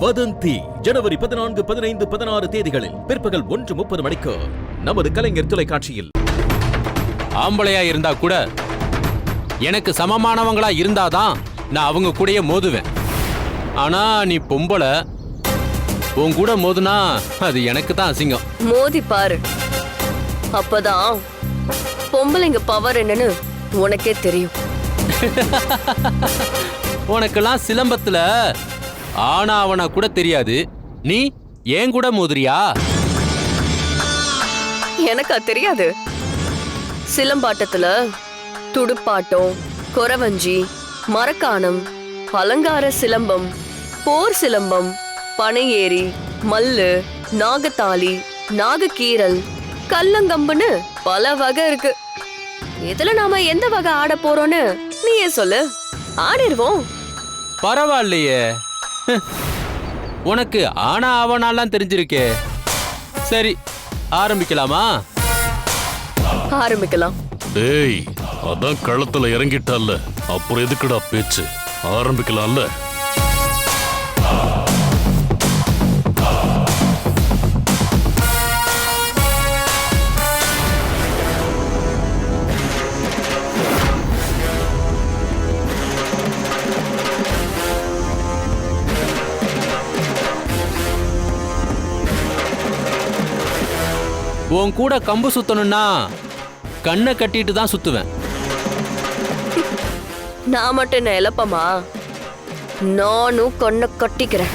வதந்தி ஜனவரி பதினான்கு பதினைந்து பதினாறு தேதிகளில் பிற்பகல் ஒன்று முப்பது மணிக்கு நமது கலைஞர் தொலைக்காட்சியில். ஆம்பளையா இருந்தா கூட எனக்கு சமமானவங்களா இருந்தாதான் நான் அவங்க கூடயே மோதுவேன். ஆனா நீ பொம்பளை உன் கூட மோதுனா அது எனக்கு தான் அசிங்கம். மோதி பாரு. அப்பதான் பொம்பளைங்க பவர் என்னன்னு உனக்கே தெரியும். உனக்கெல்லாம் சிலம்பத்துல ஆனா அவனா கூட தெரியாது. நீ ஏன் கூட மோதுறியா? எனக்கா தெரியாது. சிலம்பாட்டத்துல துடுப்பாட்டம் கொரவஞ்சி மரக்காணம் அலங்கார சிலம்பம் போர் சிலம்பம் பனையேறி மல்லு நாகத்தாளி நாகக்கீரல் கல்லங்கம்புன்னு பல வகை இருக்கு. இதுல நாம எந்த வகை ஆட போறோம்னு நீயே சொல்லு. ஆடிடுவோம் பரவாயில்லையே. உனக்கு ஆனா அவனாலாம் தெரிஞ்சிருக்கே. சரி ஆரம்பிக்கலாமா? ஆரம்பிக்கலாம். டேய் அதான் களத்துல இறங்கிட்டால அப்புறம் எதுக்குடா பேச்சு? ஆரம்பிக்கலாம்ல. உன் கூட கம்பு சுத்தணும்னா கண்ணை கட்டிட்டு தான் சுத்துவேன். நான் மட்டும் என்ன இழப்பமா நானும் கண்ணை கட்டிக்கிறேன்.